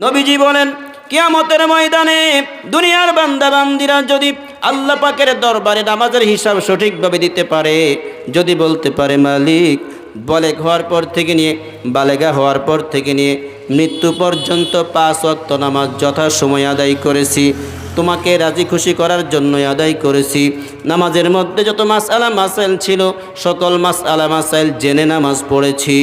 নবীজি বলেন, কিয়ামতের ময়দানে দুনিয়ার বান্দা বান্দিরা যদি আল্লাহ পাকের দরবারে নামাজের হিসাব সঠিকভাবে দিতে পারে, যদি বলতে পারে, মালিক বলেক হওয়ার পর থেকে নিয়ে, বালেগা হওয়ার পর থেকে নিয়ে, মৃত্যু পর্যন্ত পাঁচ অক্ত নামাজ যথাসময় আদায় করেছি তোমাকে রাজি খুশি করার জন্য আদায় করেছি। নামাজের মধ্যে যত মাস আলা মাসাইল ছিল, সকল মাস আলা মাসাইল জেনে নামাজ পড়েছি।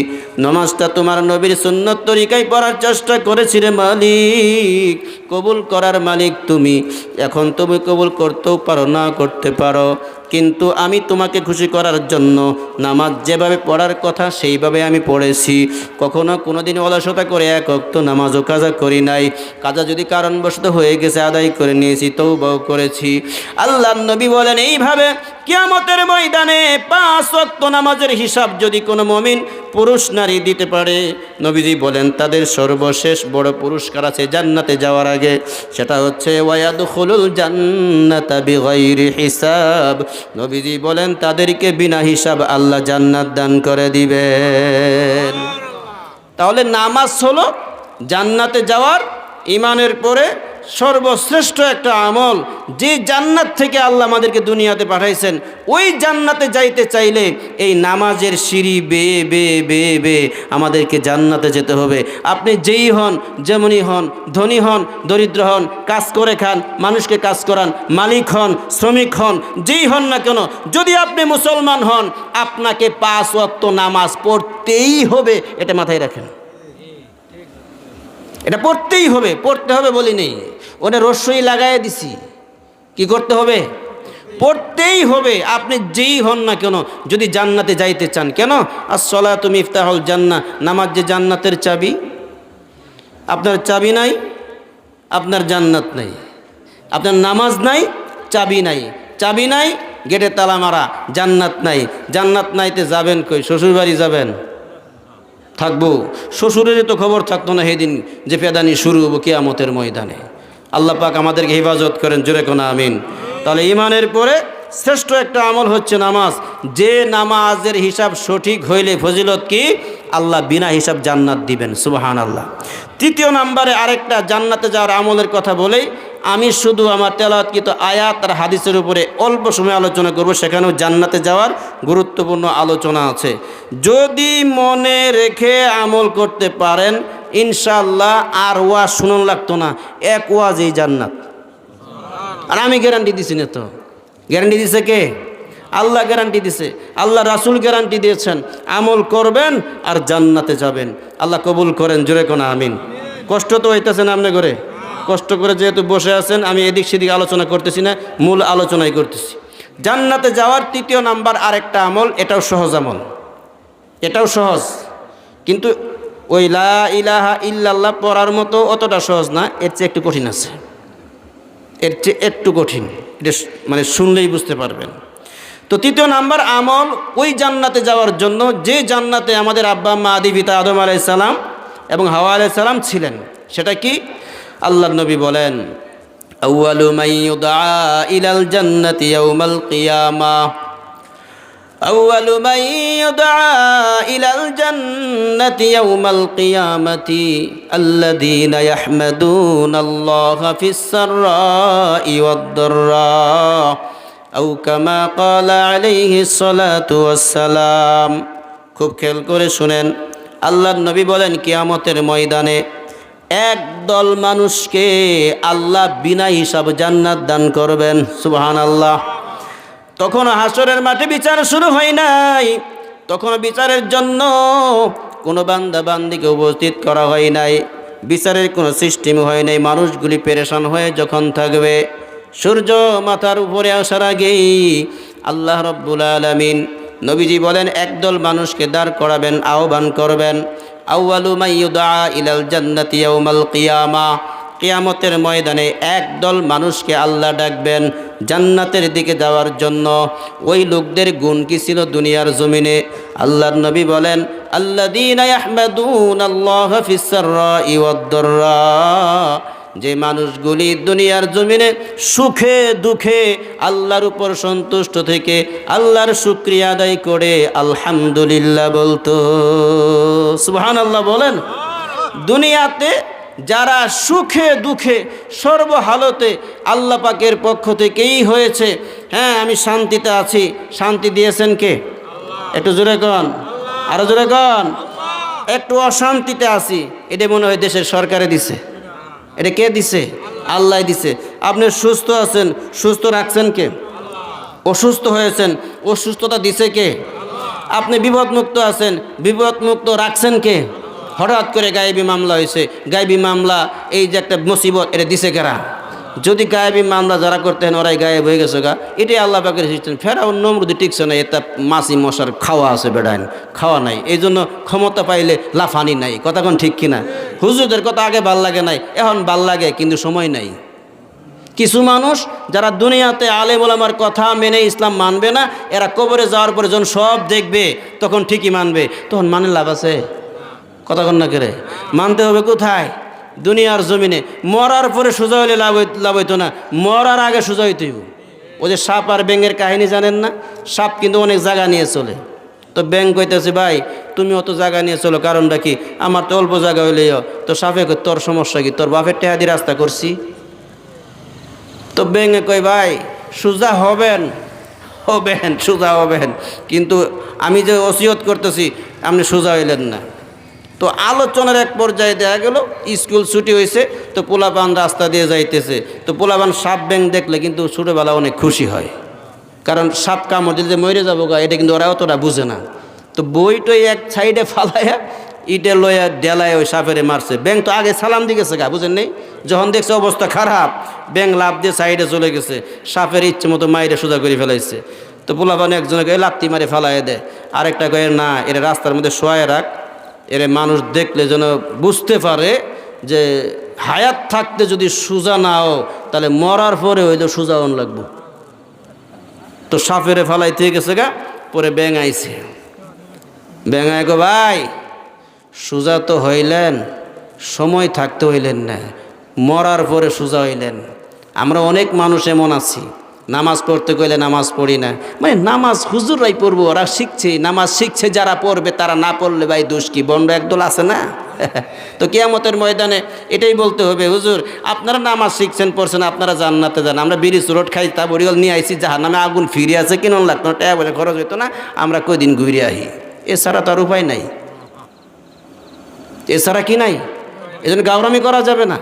নামাজটা তোমার নবীর সুন্নত তরিকায় পড়ার চেষ্টা করেছি রে মালিক। কবুল করার মালিক তুমি। এখন তুমি কবুল করতেও পারো, না করতে পারো। কিন্তু আমি তোমাকে খুশি করার জন্য নামাজ যেভাবে পড়ার কথা সেইভাবে আমি পড়েছি। কখনো কোনো দিন অলসতা করে এক অক্ত নামাজও কাজা করি নাই। কাজা যদি কারণবশত হয়ে গেছে, আদায় করে নিয়েছি তৌবাও করেছি। আল্লাহ নবী বলেন, এইভাবে কিয়ামতের ময়দানে পাঁচ অক্ত নামাজের হিসাব যদি কোনো মমিন পুরুষ নারী দিতে পারে, নবীজি বলেন, তাদের সর্বশেষ বড় পুরস্কার আছে জান্নাতে যাওয়ার আগে। সেটা হচ্ছে ওয়াদুল জান্নাতা বিগাইরি হিসাব। নবীজি বলেন, তাদেরকে বিনা হিসাব আল্লাহ জান্নাত দান করে দিবেন। তাহলে নামাজ হলো জান্নাতে যাওয়ার ইমানের পরে সর্বশ্রেষ্ঠ একটা আমল, যে জান্নাত থেকে আল্লাহ আমাদেরকে দুনিয়াতে পাঠাইছেন, ওই জান্নাতে যাইতে চাইলে এই নামাজের সিঁড়ি বেয়ে বেয়ে বেয়ে বেয়ে আমাদেরকে জান্নাতে যেতে হবে। আপনি যেই হন, যেমনই হন, ধনী হন, দরিদ্র হন, কাজ করে খান, মানুষকে কাজ করান, মালিক হন, শ্রমিক হন, যেই হন না কেন, যদি আপনি মুসলমান হন, আপনাকে পাঁচ ওয়াক্ত নামাজ পড়তেই হবে, এটা মাথায় রাখেন। এটা পড়তেই হবে, পড়তে হবে বলি নেই। ওটা রস্যই লাগাই দিছি। কি করতে হবে? পড়তেই হবে। আপনি যেই হন না কেন, যদি জান্নাতে যাইতে চান, কেন? আর সলা তুমি ইফতাহল জান্না, নামাজ যে জান্নাতের চাবি। আপনার চাবি নাই, আপনার জান্নাত নাই। আপনার নামাজ নাই, চাবি নাই। চাবি নাই, গেটে তালা মারা, জান্নাত নাই। জান্নাত নাইতে যাবেন কই? শ্বশুরবাড়ি যাবেন? থাকব। শ্বশুরেরই তো খবর থাকতো না সেদিন যে পেদানি শুরু হব কেয়ামতের ময়দানে। আল্লাহ পাক আমাদেরকে হেফাজত করেন, জোরে কোনা, আমিন। তাহলে ইমানের পরে শ্রেষ্ঠ একটা আমল হচ্ছে নামাজ। যে নামাজের হিসাব সঠিক হইলে ফজিলত কি? আল্লাহ বিনা হিসাব জান্নাত দিবেন সুবাহান আল্লাহ তৃতীয় নাম্বারে আরেকটা জান্নাতে যাওয়ার আমলের কথা বলেই আমি শুধু আমার তেলাওয়াতকৃত আয়াত আর হাদিসের উপরে অল্প সময় আলোচনা করব, সেখানেও জান্নাতে যাওয়ার গুরুত্বপূর্ণ আলোচনা আছে। যদি মনে রেখে আমল করতে পারেন ইনশাল্লাহ আর ওয়াজ শুনুন লাগতো না। এক ওয়াজ এই জান্নাত। আর আমি গ্যারান্টি দিছি না তো। গ্যারান্টি দিছে কে? আল্লাহ গ্যারান্টি দিছে। আল্লাহ রাসুল গ্যারান্টি দিয়েছেন। আমল করবেন আর জান্নাতে যাবেন। আল্লাহ কবুল করেন, জোরে কোনা আমিন। কষ্ট তো হইতেছেন আপনি করে কষ্ট করে যেহেতু বসে আছেন, আমি এদিক সেদিক আলোচনা করতেছি না, মূল আলোচনাই করতেছি। জান্নাতে যাওয়ার তৃতীয় নাম্বার আরেকটা আমল, এটাও সহজ আমল। এটাও সহজ। কিন্তু ওই ইলাহা ইল্লাল্লাহ পড়ার মতো অতটা সহজ না, এর চেয়ে একটু কঠিন আছে। এর চেয়ে একটু কঠিন, এটা মানে শুনলেই বুঝতে পারবেন। তো তৃতীয় নাম্বার, আমল ওই জান্নাতে যাওয়ার জন্য যে জান্নাতে আমাদের আব্বা মা আদি পিতা আদম আলাই সালাম এবং হাওয়া আলাই সালাম ছিলেন, সেটা কি? আল্লাহ নবী বলেন, আউয়ালু মাই ইউদআ ইলাল জান্নাতি ইয়াউমাল কিয়ামা। أول من يدعى إلى الجنة يوم القيامة الذين يحمدون الله في السراء والضراء أو كما قال عليه الصلاة والسلام খুব খেয়াল করে শুনেন আল্লাহর নবী বলেন কিয়ামতের ময়দানে এক দল মানুষকে আল্লাহ বিনা হিসাব জান্নাত দান করবেন সুবহান আল্লাহ তখন হাসরের মাঠে বিচার শুরু হয় নাই। তখন বিচারের জন্য কোনো বান্দা বান্দিকে উপস্থিত করা হয় নাই। বিচারের কোনো সিস্টেম হয় নাই। মানুষগুলি পেরেশান হয়ে যখন থাকবে, সূর্য মাথার উপরে আসার আগেই আল্লাহ রব্বুল আলমিন নবীজি বলেন, একদল মানুষকে দাঁড় করাবেন, আহ্বান করবেন। আউয়ালু মাইয়ুদা ইলাল জান্নাতি ইয়াউমাল কিয়ামা। কিয়ামতের ময়দানে একদল মানুষকে আল্লাহ ডাকবেন জান্নাতের দিকে যাওয়ার জন্য। ওই লোকদের গুণ কি ছিল দুনিয়ার জমিনে? আল্লাহর নবী বলেন আল্লাহ যে মানুষগুলি দুনিয়ার জমিনে সুখে দুঃখে আল্লাহর উপর সন্তুষ্ট থেকে আল্লাহর শুক্রিয়া আদায় করে আলহামদুলিল্লাহ বলতো। সুহান আল্লাহ বলেন দুনিয়াতে যারা সুখে দুঃখে সর্বহালতে আল্লাহ পাকের পক্ষ থেকেই হয়েছে হ্যাঁ আমি শান্তিতে আছি। শান্তি দিয়েছেন কে? একটু জোরে কন। আরও জোরে কন। একটু অশান্তিতে আছি। এটা মনে হয় দেশের সরকারে দিছে। এটা কে দিছে? আল্লাহ। দিছে। আপনি সুস্থ আছেন। সুস্থ রাখছেন কে? অসুস্থ হয়েছেন। অসুস্থতা দিছে কে? আপনি বিপদমুক্ত আছেন। বিপদমুক্ত রাখছেন কে? হঠাৎ করে গায়েবী মামলা হয়েছে। গায়েবী মামলা, এই যে একটা মুসিবত, এটা দিছে কেরা? যদি গায়েবী মামলা যারা করতেন, ওরাই গায়েব হয়ে গেছে গা। এটাই আল্লাহ পাকের সিস্টেম ফেরাও নমরুদি টিকছে না এটা মাসি মশার খাওয়া আছে বেড়াইন, খাওয়া নাই। এই জন্য ক্ষমতা পাইলে লাফানি নাই। কথা কোন ঠিক কিনা? হুজুরদের কথা আগে ভালো লাগে নাই, এখন ভালো লাগে, কিন্তু সময় নাই। কিছু মানুষ যারা দুনিয়াতে আলেম ওলামার কথা মেনে ইসলাম মানবে না, এরা কবরে যাওয়ার পরে যখন সব দেখবে, তখন ঠিকই মানবে। তখন মানে লাভ আছে? কথা না করে মানতে হবে কোথায়? দুনিয়ার জমিনে। মরার পরে সোজা হলে লাভ লাভ হইতো না। মরার আগে সোজা হইতে হইব। ওই যে সাপ আর ব্যাঙের কাহিনী জানেন না? সাপ কিন্তু অনেক জায়গা নিয়ে চলে। তো ব্যাং কইতেছে, ভাই, তুমি অত জায়গা নিয়ে চলো। কারণটা কি? আমার তো অল্প জায়গা হইলেও তো সাপে তোর সমস্যা কি? তোর বাপের টেহাদি রাস্তা করছি। তো ব্যাঙে কই ভাই, সোজা হবেন। হবেন, সোজা হবেন। কিন্তু আমি যে ওসিয়ত করতেছি, আপনি সোজা হইলেন না। তো আলোচনার এক পর্যায়ে দেখা গেল, স্কুল ছুটি হয়েছে, তো পোলাপান রাস্তা দিয়ে যাইতেছে। তো পোলাপান সাপ ব্যাং দেখলে কিন্তু ছোটোবেলা অনেক খুশি হয়। কারণ সাপ কামড় দিলে যে মরে যাব গা, এটা কিন্তু ওরা অতটা বুঝে না। তো বইটই এক সাইডে ফালাইয়া ইটে লইয়া ডেলায় ওই সাপেরে মারছে। ব্যাং তো আগে সালাম দিয়ে গেছে গা, বুঝেন নেই? যখন দেখছে অবস্থা খারাপ ব্যাং লাভ দিয়ে সাইডে চলে গেছে। সাপের ইচ্ছে মতো মাইরে সোজা করে ফেলাইছে। তো পোলাপান একজনকে লাত্তি মারে ফেলাইয়া দেয়। আরেকটা কয়ে, না, এটা রাস্তার মধ্যে শোয়ায় রাখ। এর মানুষ দেখলে যেন বুঝতে পারে যে হায়াত থাকতে যদি সোজা না হও তাহলে মরার পরে হইলে সোজা হন লাগবো। তো সাপেরে ফালাইতে গেছে গা, পরে ব্যাং আইছে ব্যাঙায় গো ভাই, সোজা তো হইলেন, সময় থাকতে হইলেন না, মরার পরে সোজা হইলেন। আমরা অনেক মানুষ এমন আছি। নামাজ পড়তে গেলে নামাজ পড়ি না। মানে নামাজ হুজুররাই পড়ব, ওরা শিখছে। নামাজ শিখছে, যারা পড়বে তারা না পড়লে ভাই দোষ কি? বন্ড একদল আছে না? তো কেয়ামতের ময়দানে এটাই বলতে হবে, হুজুর, আপনারা নামাজ শিখছেন, পড়ছেন, আপনারা জান্নাতে যান। আমরা বিড়ি, চুরট খাই তা বরিগল নিয়ে আইসি যাহার নামে আগুন ফিরে আছে কিনুন লাগতো না? টাকা বলে খরচ হইতো না, আমরা কয়দিন ঘুরে আহি। এছাড়া তার উপায় নাই। এছাড়া কি নাই? এজন্য গাউরামি করা যাবে না।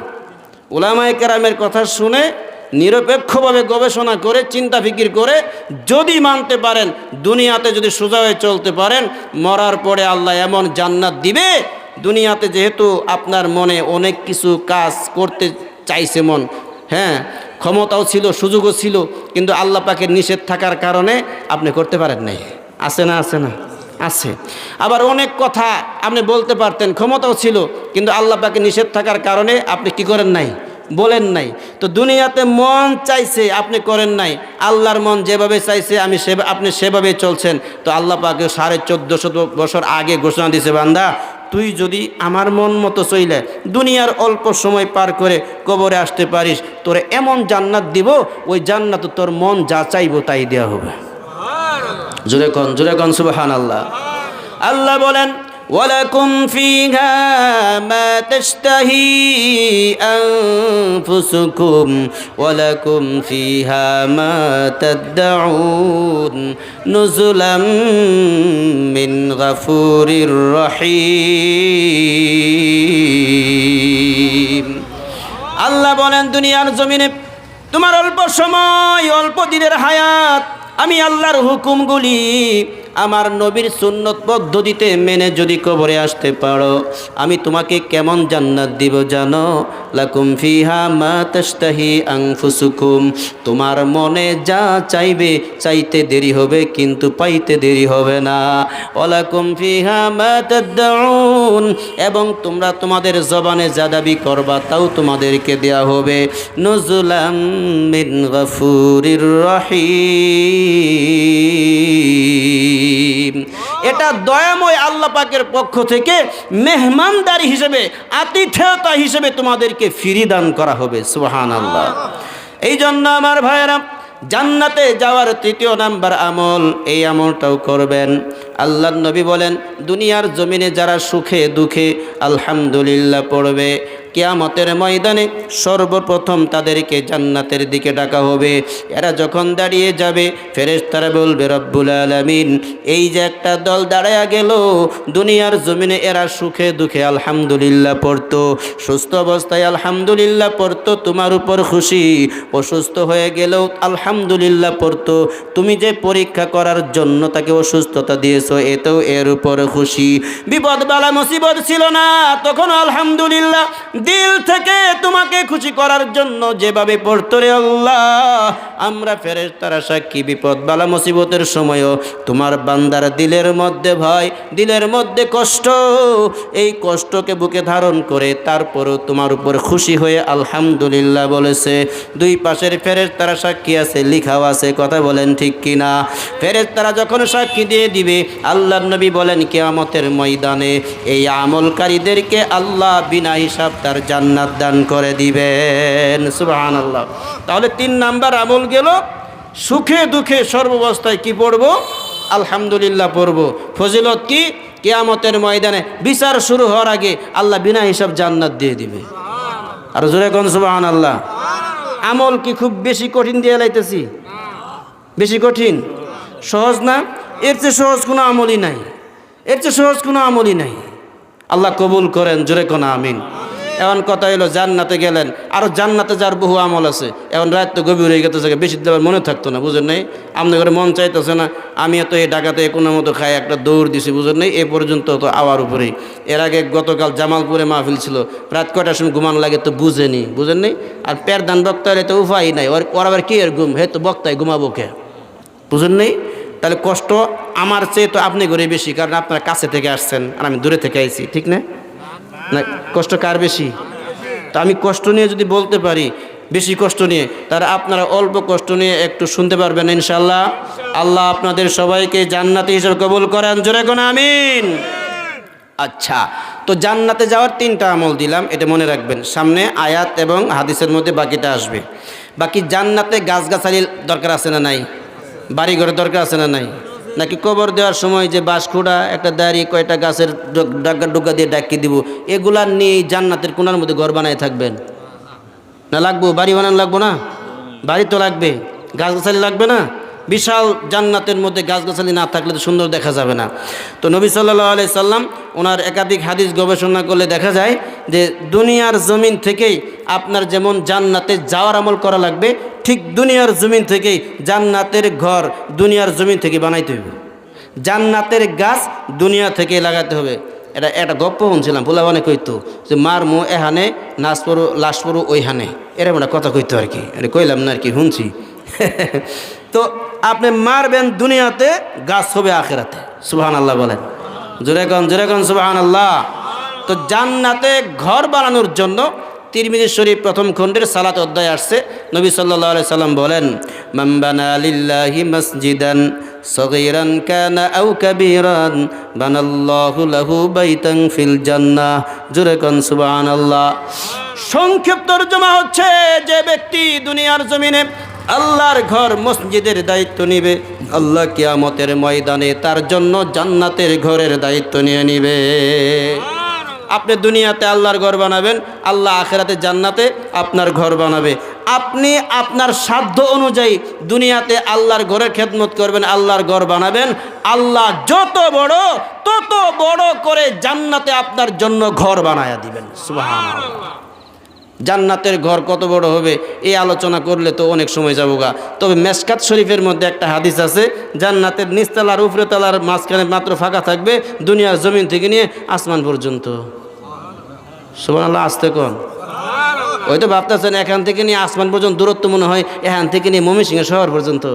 ওলামায় কেরামের কথা শুনে নিরপেক্ষভাবে গবেষণা করে, চিন্তা ফিকির করে যদি মানতে পারেন, দুনিয়াতে যদি সোজা হয়ে চলতে পারেন, মরার পরে আল্লাহ এমন জান্নাত দিবে। দুনিয়াতে যেহেতু আপনার মনে অনেক কিছু কাজ করতে চাইছে মন হ্যাঁ ক্ষমতাও ছিল, সুযোগও ছিল, কিন্তু আল্লাহ পাকের নিষেধ থাকার কারণে আপনি করতে পারেন নাই। আছে না আছে না? আছে। আবার অনেক কথা আপনি বলতে পারতেন, ক্ষমতাও ছিল, কিন্তু আল্লাহ পাকে নিষেধ থাকার কারণে আপনি কি করেন নাই? বলেন নাই। তো দুনিয়াতে মন চাইছে আপনি করেন নাই। আল্লাহর মন যেভাবে চাইছে আমি সে আপনি সেভাবে চলছেন। তো আল্লাহ পাকে সাড়ে চোদ্দোশো বছর আগে ঘোষণা দিছে বান্দা তুই যদি আমার মন মতো চইলে দুনিয়ার অল্প সময় পার করে কবরে আসতে পারিস তোরে এমন জান্নাত দিব ওই জান্নাত তোর মন যা চাইব তাই দেওয়া হবে। জোরে কন জোরে কন সুবহান আল্লাহ আল্লাহ বলেন ولكم فيها ما تشتهي أنفسكم ولكم فيها ما تدعون نزلا من غفور رحيم আল্লাহ বলেন দুনিয়ার জমিনে তোমার অল্প সময় অল্প দিনের হায়াত আমি আল্লাহর হুকুমগুলি আমার নবীর সুন্নত পদ্ধতিতে মেনে যদি কবরে আসতে পারো, আমি তোমাকে কেমন জান্নাত দিব জানো? লাকুম ফিহা মা তাস্তাহি আনফুসুকুম। তোমার মনে যা চাইবে চাইতে দেরি হবে, কিন্তু পাইতে দেরি হবে না। ওয়ালাকুম ফিহা মা তাদউন। এবং তোমরা তোমাদের জবানে যা দাবি করবা, তাও তোমাদেরকে দেয়া হবে। নজুলাম মিন গফুরির রহিম। এটা দয়াময় আল্লাহ পাকের পক্ষ থেকে মেহমানদারি হিসেবে, আতিথেয়তা হিসেবে তোমাদেরকে ফিরি দান করা হবে সুহান আল্লাহ এই জন্য আমার ভাইয়েরা, জান্নাতে যাওয়ার তৃতীয় নাম্বার আমল, এই আমলটাও করবেন। আল্লাহ নবী বলেন, দুনিয়ার জমিনে যারা সুখে দুঃখে আলহামদুলিল্লাহ পড়বে কেয়ামতের ময়দানে সর্বপ্রথম তাদেরকে জান্নাতের দিকে ডাকা হবে। এরা যখন দাঁড়িয়ে যাবে, ফেরেশতারা বলবে, রব্বুল আলামিন। এই যে একটা দল দাঁড়ায়া গেল, দুনিয়ার জমিনে এরা সুখে দুঃখে আলহামদুলিল্লাহ পড়তো, সুস্থ অবস্থায় আলহামদুলিল্লাহ পড়তো, তোমার উপর খুশি। অসুস্থ হয়ে গেলেও আলহামদুলিল্লাহ পড়তো। তুমি যে পরীক্ষা করার জন্য তাকে অসুস্থতা দিয়েছ, এতেও এর উপর খুশি। বিপদ বালা মুসিবত ছিল না তখন আলহামদুলিল্লাহ দিল থেকে তোমাকে খুশি করার জন্য যেভাবে পড়তো রে আল্লাহ, আমরা ফেরেস তারা সাক্ষী বিপদ বালা মুসিবতের সময়ও তোমার বান্দার দিলের মধ্যে ভয়, দিলের মধ্যে কষ্ট, এই কষ্টকে বুকে ধারণ করে তারপরও তোমার উপর খুশি হয়ে আলহামদুলিল্লাহ বলেছে। দুই পাশের ফেরেস তারা সাক্ষী আছে, লিখাও আছে, কথা বলেন ঠিক কিনা? ফেরেস তারা যখন সাক্ষী দিয়ে দিবে, আল্লাহ নবী বলেন, কেয়ামতের ময়দানে এই আমলকারীদেরকে আল্লাহ বিনা হিসাব তার জান্নাত দান করে দিবেন। সুবাহান আল্লাহ তাহলে তিন নাম্বার আমল গেল, সুখে দুঃখে সর্বাবস্থায় কি পড়ব? আলহামদুলিল্লাহ পড়ব। ফজিলত কি? কেয়ামতের ময়দানে বিচার শুরু হওয়ার আগে আল্লাহ বিনা হিসাব জান্নাত দিয়ে দিবে। আর জোরে কোন সুবাহান আল্লাহ আমল কি খুব বেশি কঠিন দিয়ে লাইতেছি? বেশি কঠিন? সহজ না? এর চেয়ে সহজ কোনো আমলই নাই। এর চেয়ে সহজ কোনো আমলই নাই। আল্লাহ কবুল করেন, জোরে কোন আমিন। এখন কথা হলো জান্নাতে গেলেন। আরও জান্নাতে যার বহু আমল আছে। এখন রাত তো গভীর হয়ে গেছে বেশি দেওয়ার মনে থাকতো না, বুঝেন নাই? আপনার ঘরে মন চাইতেছে না, আমি এত এই ডাকাতে কোনো মতো খাই, একটা দৌড় দিছি, বুঝেন নাই? এ পর্যন্ত তো আওয়ার উপরেই। এর আগে গতকাল জামালপুরে মাহফিল ছিল, রাত কয়টার সময় ঘুমানো লাগে তো বুঝেনি, বুঝেন নাই? আর প্যার দান বক্তার তো উপায় নাই, ওর ওর আবার কি এর ঘুম? হে তো বক্তায় ঘুমাবো কে? বুঝেন নেই? তাহলে কষ্ট আমার চেয়ে তো আপনি ঘরে বেশি, কারণ আপনার কাছে থেকে আসছেন, আর আমি দূরে থেকে আইছি, ঠিক না? না, কষ্ট কার বেশি? তা আমি কষ্ট নিয়ে যদি বলতে পারি, বেশি কষ্ট নিয়ে তারা আপনারা অল্প কষ্ট নিয়ে একটু শুনতে পারবেন ইনশাল্লাহ আল্লাহ আপনাদের সবাইকে জান্নাতি হিসেবে কবুল করেন। জোরে কোন আমিন? আচ্ছা তো জান্নাতে যাওয়ার তিনটা আমল দিলাম, এটা মনে রাখবেন। সামনে আয়াত এবং হাদিসের মধ্যে বাকিটা আসবে। বাকি জান্নাতে গাছগাছালির দরকার আছে না নাই? বাড়িঘরের দরকার আছে না নাই? নাকি কবর দেওয়ার সময় যে বাঁশখুড়া, একটা দাঁড়ি, কয়টা গাছের ডাকা ডুগা দিয়ে ডাকিয়ে দিব, এগুলা নিয়ে জান্নাতের কোনার মধ্যে ঘর বানায় থাকবেন। না লাগবো? বাড়ি বানানো লাগবো না? বাড়ি তো লাগবে। গাছগাছালি লাগবে না? বিশাল জান্নাতের মধ্যে গাছগাছালি না থাকলে তো সুন্দর দেখা যাবে না। তো নবী সাল্লাহ আলাই সাল্লাম ওনার একাধিক হাদিস গবেষণা করলে দেখা যায় যে দুনিয়ার জমিন থেকেই আপনার যেমন জান্নাতে যাওয়ার আমল করা লাগবে, ঠিক দুনিয়ার জমিন থেকেই জান্নাতের ঘর দুনিয়ার জমিন থেকে বানাইতে হবে জান্নাতের গাছ দুনিয়া থেকে লাগাতে হবে। এটা একটা গপ্প শুনছিলাম বলে অনেক কইতো যে মার মো এহানে নাচ পড়ো লাশ পড়ো ওইখানে এরকম একটা কথা কইতো আর কি। এটা কইলাম না আর কি, শুনছি। তো আপনি মারবেন দুনিয়াতে, গাছ হবে আখেরাতে। সুবাহান আল্লাহ বলেন জোরেগন জোরেগন সুবাহান আল্লাহ তো জান্নাতে ঘর বানানোর জন্য তিরমিজি শরীফ প্রথম খণ্ডের সালাত অধ্যায় আসছে। নবী সাল্লাহ আলাই সাল্লাম বলেন মাম্বানা লিল্লাহি মসজিদান সগীরান কানা আও কাবীরান, বানাল্লাহু লাহু বাইতান ফিল জান্নাহ। জোরে কোন, সুবহানাল্লাহ। সংক্ষিপ্ত তর্জমা হচ্ছে যে ব্যক্তি দুনিয়ার জমিনে আল্লাহর ঘর মসজিদের দায়িত্ব নিবে। আল্লাহ কিয়ামতের ময়দানে তার জন্য জান্নাতের ঘরের দায়িত্ব নিয়ে নিবে। আপনি দুনিয়াতে আল্লাহর ঘর বানাবেন, আল্লাহ আখেরাতে জান্নাতে আপনার ঘর বানাবে। আপনি আপনার সাধ্য অনুযায়ী দুনিয়াতে আল্লাহর ঘরের খেদমত করবেন, আল্লাহর ঘর বানাবেন। আল্লাহ যত বড়, তত বড় করে জান্নাতে আপনার জন্য ঘর বানায়া দিবেন। সুবহানাল্লাহ। জান্নাতের ঘর কত বড় হবে এই আলোচনা করলে তো অনেক সময় যাব গা তবে মেসকাত শরীফের মধ্যে একটা হাদিস আছে জান্নাতের নিচতলার উপরে তলার মাঝখানে মাত্র ফাঁকা থাকবে দুনিয়ার জমিন থেকে নিয়ে আসমান পর্যন্ত। সুবান আল্লাহ আসতে কন। ওই তো ভাবতেছেন এখান থেকে নিয়ে আসমান পর্যন্ত দূরত্ব মনে হয় এখান থেকে নিয়ে ময়মনসিংহ শহর পর্যন্ত।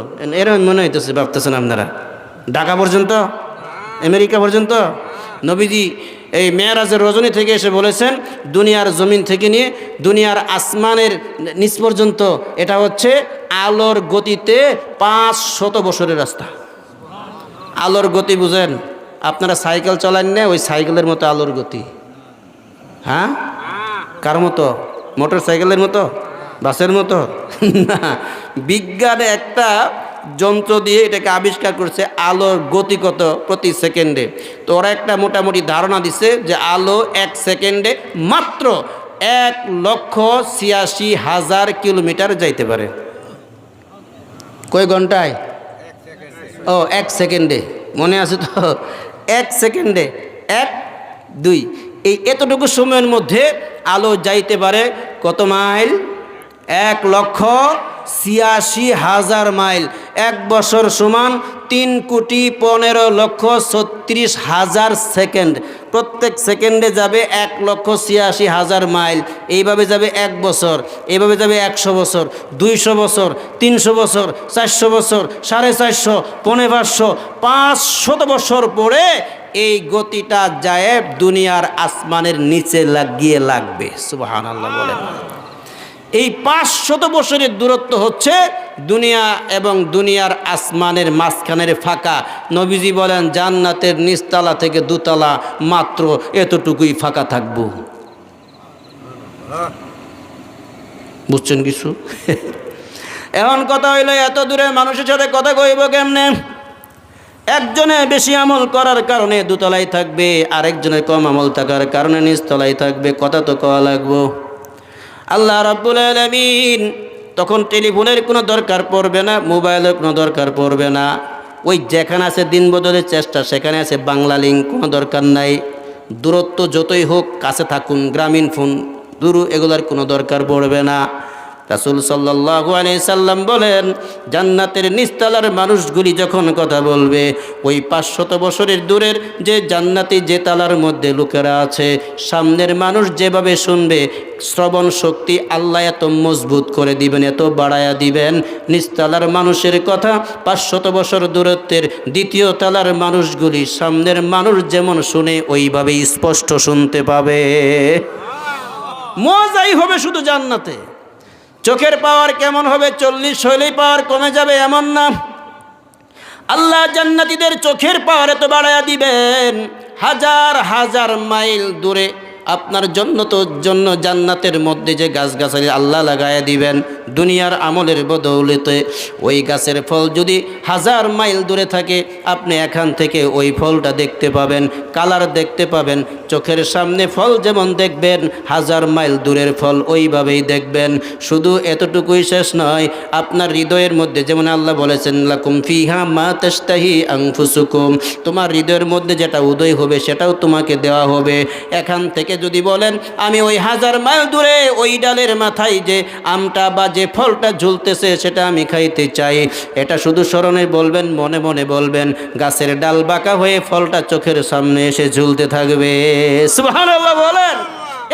এরকম মনে হইতেছে ভাবতেছেন আপনারা। ঢাকা পর্যন্ত? আমেরিকা পর্যন্ত? নবীজি এই মেয়ারাজের রজনী থেকে এসে বলেছেন, দুনিয়ার জমিন থেকে নিয়ে দুনিয়ার আসমানের নিচ পর্যন্ত, এটা হচ্ছে আলোর গতিতে পাঁচ শত বছরের রাস্তা। আলোর গতি বুঝেন, আপনারা সাইকেল চালান না, ওই সাইকেলের মতো আলোর গতি। হ্যাঁ? কার মতো? মোটর সাইকেলের মতো? বাসের মতো? না, বিজ্ঞানে একটা যন্ত্র দিয়ে এটাকে আবিষ্কার করছে আলোর গতি কত প্রতি সেকেন্ডে। তো ওরা একটা মোটামুটি ধারণা দিছে যে আলো এক সেকেন্ডে মাত্র এক লক্ষ ছিয়াশি হাজার কিলোমিটার যাইতে পারে। কয় ঘন্টায়? ও, এক সেকেন্ডে। মনে আছে তো? এক সেকেন্ডে। এক, দুই। এই এতটুকু সময়ের মধ্যে আলো যাইতে পারে কত মাইল? এক লক্ষ ছিয়াশি হাজার মাইল। এক বছর সমান তিন কোটি পনেরো লক্ষ ছত্রিশ হাজার সেকেন্ড। প্রত্যেক সেকেন্ডে যাবে এক লক্ষ ছিয়াশি হাজার মাইল। এইভাবে যাবে এক বছর, এইভাবে যাবে একশো বছর, দুইশো বছর, তিনশো বছর, চারশো বছর, সাড়ে চারশো পনেরো পাঁচশো, পাঁচশত বছর পরে এই গতিটা যায় দুনিয়ার আসমানের নিচে লাগিয়ে লাগবে। সুবাহান আল্লাহ বলেন। এই পাঁচশত বছরের দূরত্ব হচ্ছে দুনিয়া এবং দুনিয়ার আসমানের মাঝখানের ফাঁকা। নবীজি বলেন, জান্নাতের নিচতলা থেকে দুতলা মাত্র এতটুকুই ফাঁকা থাকব। বুঝছেন কিছু? এমন কথা হইল এত দূরে মানুষের সাথে কথা কইব কেমনে? একজনে বেশি আমল করার কারণে দুতলায় থাকবে, আরেকজনের কম আমল থাকার কারণে নিচতলায় থাকবে। কথা তো কওয়া লাগবো। আল্লাহ রাব্বুল আলামিন তখন টেলিফোনের কোনো দরকার পড়বে না, মোবাইলের কোনো দরকার পড়বে না। ওই যেখানে আছে দিন বদলের চেষ্টা, সেখানে আছে বাংলা লিঙ্ক কোনো দরকার নাই। দূরত্ব যতই হোক, কাছে থাকুন, গ্রামীণ ফোন দূর এগুলার কোনো দরকার পড়বে না। রাসুল সাল্লাহু আলি সাল্লাম বলেন, জান্নাতের নিস্তালার মানুষগুলি যখন কথা বলবে, ওই পাঁচশত বছরের দূরের যে জান্নাতি যে তালার মধ্যে লোকেরা আছে, সামনের মানুষ যেভাবে শুনবে, শ্রবণ শক্তি আল্লাহ এত মজবুত করে দিবেন, এত বাড়ায়া দিবেন। নিস্তালার মানুষের কথা পাঁচশত বছর দূরত্বের দ্বিতীয় তালার মানুষগুলি সামনের মানুষ যেমন শুনে ওইভাবে স্পষ্ট শুনতে পাবে। মজাই হবে শুধু জান্নাতে। চোখের পাওয়ার কেমন হবে? চল্লিশ হইলেই পাওয়ার কমে যাবে, এমন না। আল্লাহ জান্নাতিদের চোখের পাওয়ার এত বাড়াইয়া দিবেন, হাজার হাজার মাইল দূরে। আপনার জন্য তো জন্য জান্নাতের মধ্যে যে গাছগাছালি আল্লাহ লাগাইয়া দিবেন, দুনিয়ার আমলের বদৌলতে ওই গাছের ফল যদি হাজার মাইল দূরে থাকে, আপনি এখান থেকে ওই ফলটা দেখতে পাবেন, কালার দেখতে পাবেন, চোখের সামনে ফল যেমন দেখবেন, হাজার মাইল দূরের ফল ওইভাবেই দেখবেন। শুধু এতটুকুই শেষ নয়, আপনার হৃদয়ের মধ্যে যেমন আল্লাহ বলেছেন, লাকুম ফিহা মা তেস্তাহি আংফুসুকুম তোমার হৃদয়ের মধ্যে যেটা উদয় হবে সেটাও তোমাকে দেওয়া হবে। এখান থেকে যদি বলেন, আমি ওই হাজার মাইল দূরে ওই ডালের মাথায় যে আমটা বা যে ফলটা ঝুলতেছে সেটা আমি খাইতে চাই। এটা শুধু স্মরণে বলবেন, মনে মনে বলবেন, গাছের ডাল বাঁকা হয়ে ফলটা চোখের সামনে এসে ঝুলতে থাকবে। বলেন।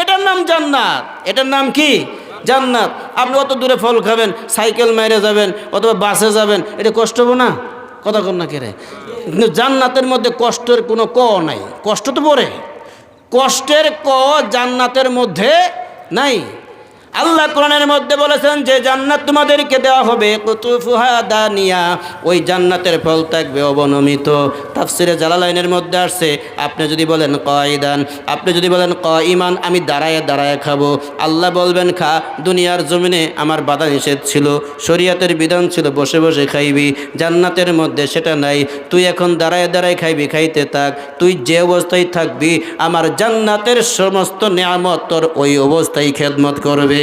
এটার নাম জান্নাত। এটার নাম কি? জান্নাত। আপনি অত দূরে ফল খাবেন, সাইকেল মেরে যাবেন, অথবা বাসে যাবেন, এটা কষ্ট হবে না? কথা না কেরে কিন্তু জান্নাতের মধ্যে কষ্টের কোনো ক নাই। কষ্ট তো পড়ে। কষ্টের ক জান্নাতের মধ্যে নাই। আল্লাহ কোরআনের মধ্যে বলেছেন যে জান্নাত তোমাদেরকে দেওয়া হবে, কুতুফুহা দানিয়া, ওই জান্নাতের ফল থাকবে অবনমিত। তাফসিরে জালালাইনের মধ্যে আসছে, আপনি যদি বলেন কয়দান, আপনি যদি বলেন ক ইমান আমি দাঁড়ায় দাঁড়ায় খাব। আল্লাহ বলবেন, খা, দুনিয়ার জমিনে আমার বাধা নিষেধ ছিল, শরিয়াতের বিধান ছিল, বসে বসে খাইবি, জান্নাতের মধ্যে সেটা নাই, তুই এখন দাঁড়ায় দাঁড়ায় খাইবি, খাইতে থাক, তুই যে অবস্থায় থাকবি, আমার জান্নাতের সমস্ত নিয়ামত তোর ওই অবস্থায় খেদমত করবে।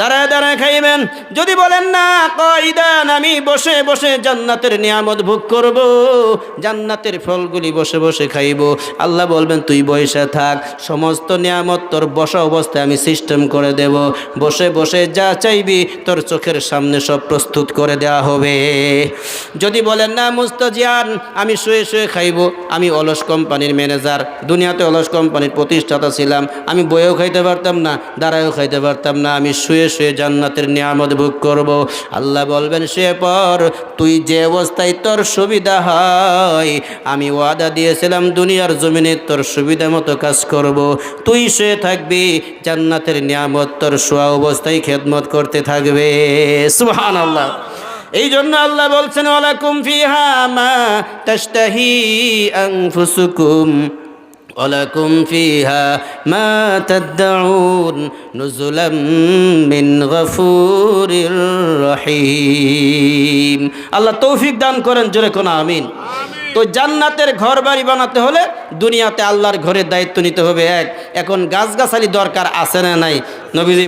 দাঁড়ায় দাঁড়ায় খাইবেন। যদি বলেন, না, কয়দান আমি বসে বসে জান্নাতের নিয়ামত ভোগ করব, জান্নাতের ফলগুলি বসে বসে খাইব। আল্লাহ বলবেন, তুই বসে থাক, সমস্ত নিয়ামত তোর বসা অবস্থায় আমি সিস্টেম করে দেব। বসে বসে যা চাইবি, তোর চোখের সামনে সব প্রস্তুত করে দেওয়া হবে। যদি বলেন, না, মুস্তাজিয়ান, আমি শুয়ে শুয়ে খাইব, আমি অলস কোম্পানির ম্যানেজার, দুনিয়াতে অলস কোম্পানির প্রতিষ্ঠাতা ছিলাম, আমি বইয়েও খাইতে পারতাম না, দাঁড়ায়ও খাইতে পারতাম না, আমি শুয়ে শুয়ে জান্নাতের নিয়ামত ভোগ করব। আল্লাহ বলবেন শুয়ে পর তুই যে অবস্থায় তোর সুবিধা হয়, আমি ওয়াদা দিয়েছিলাম দুনিয়ার জমিনে তোর সুবিধা মতো কাজ করব। তুই শুয়ে থাকবি, জান্নাতের নিয়ামত তোর শোয়া অবস্থায় খেদমত করতে থাকবে। সুবহান আল্লাহ এই জন্য আল্লাহ বলছেন, ওয়ালাকুম ফিহা মা তাশতাহি আনফুসুকুম। ولكم فيها ما تدعون نزلا من غفور رحيم আল্লাহ তৌফিক দান করেন জোরে কোন আমিন তো জান্নাতের ঘর বাড়ি বানাতে হলে দুনিয়াতে আল্লাহর ঘরের দায়িত্ব নিতে হবে এক এখন গাছগাছালি দরকার আছে না নাই নবীজি